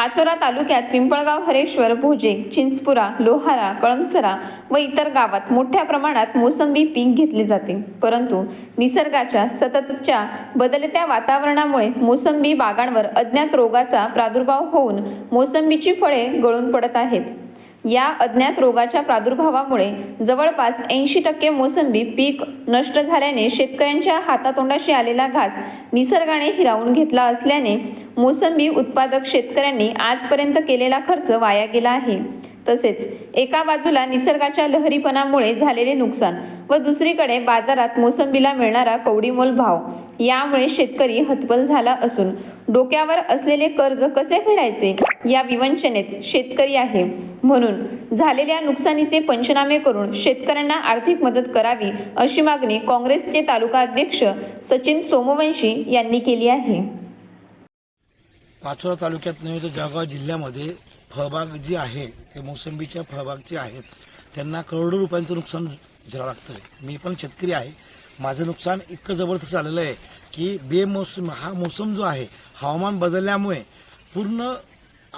पाचोरा तालुक्यात पिंपळगाव हरेश्वर भोजे चिंचपुरा लोहारा कळमसरा व इतर गावात मोठ्या प्रमाणात मोसंबी पीक घेतले जाते. परंतु निसर्गाच्या सततच्या बदलत्या वातावरणामुळे मोसंबी बागांवर अज्ञात रोगाचा प्रादुर्भाव होऊन मोसंबीची फळे गळून पडत आहेत. या अज्ञात रोगाच्या प्रादुर्भावामुळे जवळपास ऐंशी टक्के मोसंबी पीक नष्ट झाल्याने शेतकऱ्यांच्या हातातोंडाशी आलेला घास निसर्गाने हिरावून घेतला असल्याने मोसंबी उत्पादक शेतकऱ्यांनी आजपर्यंत केलेला खर्च वाया गेला आहे. तसेच एका बाजूला निसर्गाच्या लहरीपणामुळे झालेले नुकसान व दुसरीकडे बाजारात मोसंबीला मिळणारा कवडीमोल भाव यामुळे शेतकरी हतबल झाला असून डोक्यावर असलेले कर्ज कसे फेडायचे या विवंचनेत शेतकरी आहे. म्हणून झालेल्या नुकसानीचे पंचनामे करून शेतकऱ्यांना आर्थिक मदत करावी अशी मागणी काँग्रेसचे तालुका अध्यक्ष सचिन सोमवंशी यांनी केली आहे. पाचोरा तालुक्यात नव्हे तर जळगाव जिल्ह्यामध्ये फळबाग जी आहे ते मोसंबीच्या फळबाग जे आहेत. त्यांना करोडो रुपयांचं नुकसान झालं लागतं आहे मी पण शेतकरी आहे. माझं नुकसान इतकं जबरदस्त झालेलं आहे की बेमोसम हा मोसम जो आहे हवामान बदलल्यामुळे पूर्ण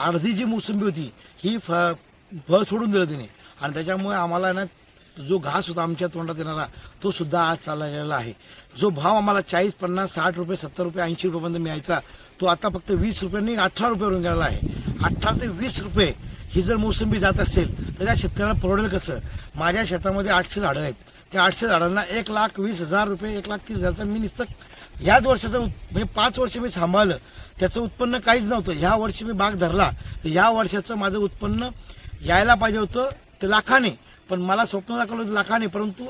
अर्धी जी मोसंबी होती ही फ फळ सोडून दिलं तिने. आणि त्याच्यामुळे आम्हाला ना जो घास होता आमच्या तोंडात येणारा तो सुद्धा आज चाललेला आहे. जो भाव आम्हाला चाळीस पन्नास साठ रुपये सत्तर रुपये ऐंशी रुपयापर्यंत मिळायचा तो आता फक्त वीस रुपयांनी अठरा रुपयावरून गेलेला आहे. अठरा ते वीस रुपये ही जर मोसंबी जात असेल तर त्या शेतकऱ्याला परवडेल कसं? माझ्या शेतामध्ये आठशे झाडं आहेत. त्या आठशे झाडांना एक लाख वीस हजार रुपये एक लाख तीस हजारचं मी नुसतं ह्याच वर्षाचं म्हणजे पाच वर्ष मी सांभाळलं. त्याचं उत्पन्न काहीच नव्हतं. ह्या वर्षी मी बाग धरला. तर ह्या वर्षाचं माझं उत्पन्न यायला पाहिजे होतं ते लाखाने. पण मला स्वप्न दाखवलं होतं लाखाने. परंतु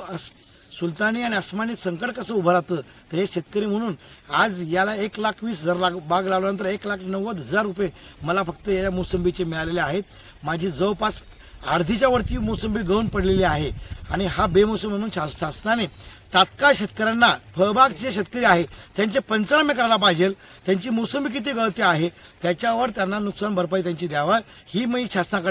सुलतानी आणि अस्मानी संकट कसं उभं राहतं तर हे शेतकरी म्हणून आज याला एक लाख वीस हजार लाग बाग लावल्यानंतर एक लाख नव्वद हजार रुपये मला फक्त या मोसंबीचे मिळालेले आहेत. माझी जवळपास अर्धीच्या वरती मोसंबी गळून पडलेली आहे. आणि हा बेमोसम म्हणून शास- शासनाने तात्काळ शेतकऱ्यांना फळबाग जे शेतकरी आहे त्यांचे पंचनामे करायला पाहिजे. त्यांची मोसंबी किती गळती आहे त्याच्यावर त्यांना नुकसान भरपाई त्यांची द्यावा. ही मी शासनाकडे